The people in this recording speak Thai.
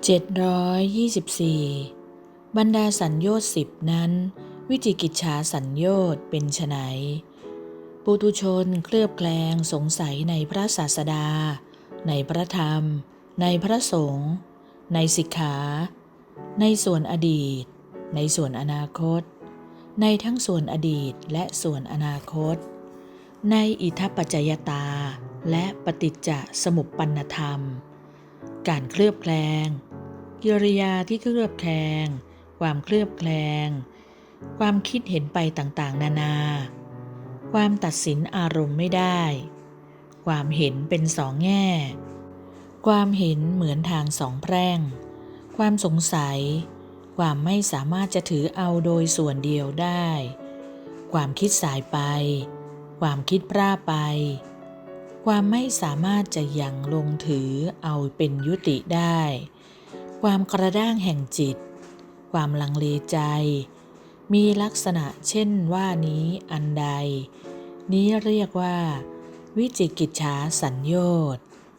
724 บรรดาสัญโยชน์สิบนั้น วิจิกิจฉาสัญโยชน์เป็นไฉนปุตุชนเคลือบแคลงสงสัยในพระศาสดา ในพระธรรม ในพระสงฆ์ในสิกขา ในส่วนอดีต ในส่วนอนาคต ในทั้งส่วนอดีตและส่วนอนาคต ในอิทัปปัจจยตา และปฏิจจสมุปปนธรรม การเคลือบแคลง กิริยาที่เคลือบแคลง ความเคลือบแคลง ความคิดเห็นไปต่างๆ นานา ความตัดสินอารมณ์ไม่ได้ ความเห็นเป็นสองแง่ ความเห็นเหมือนทางสองแพร่ง ความสงสัย ความไม่สามารถจะถือเอาโดยส่วนเดียวได้ ความคิดสายไป ความคิดพร่าไป ความไม่สามารถจะยังลงถือเอาเป็นยุติได้ ความกระด้างแห่งจิต ความลังเลใจ มีลักษณะเช่นว่านี้อันใด นี้เรียกว่า วิจิกิจฉาสัญโยชน์